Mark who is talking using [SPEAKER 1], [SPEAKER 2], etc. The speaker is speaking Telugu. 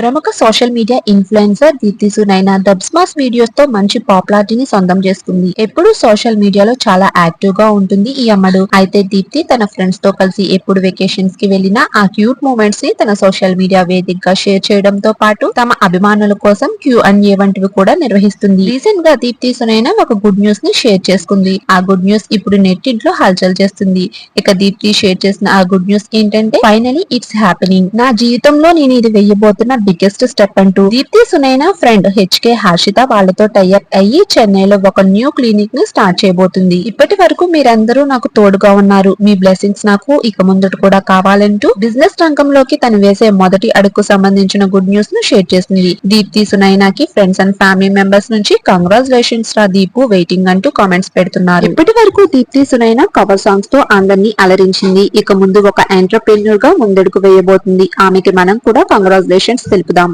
[SPEAKER 1] ప్రముఖ social media influencer Deepthi Sunaina Dubsmash వీడియోస్తో మంచి పాపులారిటీని సొంతం చేసుకుంది. ఎప్పుడు సోషల్ మీడియాలో చాలా యాక్టివ్గా ఉంటుంది ఈ అమ్మడు. అయితే దీప్తి తన ఫ్రెండ్స్తో కలిసి ఎప్పుడు వెకేషన్స్కి వెళ్ళినా ఆ క్యూట్ మూమెంట్స్ని తన సోషల్ మీడియా వేదికగా షేర్ చేయడంతో పాటు తమ అభిమానుల కోసం క్యూ అండ్ ఏ వంటివి కూడా నిర్వహిస్తుంది. రీసెంట్గా దీప్తి సునైనా ఒక గుడ్ న్యూస్ని షేర్ చేసుకుంది. ఆ గుడ్ న్యూస్ ఇప్పుడు నెట్టింట్లో హల్చల్ చేస్తుంది. ఇక దీప్తి షేర్ చేసిన ఆ గుడ్ న్యూస్ ఏంటంటే ఫైనలీ ఇట్స్ హ్యాపెనింగ్. నా జీవితంలో నేను ఇది వెయ్యబోతున్న బిగ్గెస్ట్ స్టెప్ అంటూ దీప్తి సునైనా ఫ్రెండ్ హెచ్కే హర్షిత వాళ్ళతో టైఅప్ అయ్యి చెన్నైలో ఒక న్యూ క్లినిక్ని స్టార్ట్ చేయబోతుంది. ఇప్పటి వరకు మీరందరూ నాకు తోడుగా ఉన్నారు. మీ బ్లెస్సింగ్స్ నాకు ఇక ముందట కూడా కావాలంటూ బిజినెస్ రంగంలోకి తను వేసే మొదటి అడుగుకు సంబంధించిన గుడ్ న్యూస్ను షేర్ చేసింది. దీప్తి సునైనాకి ఫ్రెండ్స్ అండ్ ఫ్యామిలీ మెంబర్స్ నుంచి కంగ్రాచులేషన్స్ రా దీపు వెయిటింగ్ అంటూ కామెంట్స్ పెడుతున్నారు. ఇప్పటి వరకు దీప్తి సునైనా కవర్ సాంగ్స్తో అందరినీ అలరించింది. ఇక ముందు ఒక ఎంటర్ప్రెన్యూర్గా ముందడుగు వేయబోతుంది. ఆమెకి మనం కూడా కంగ్రాచులేషన్స్ తెలుపుదాం.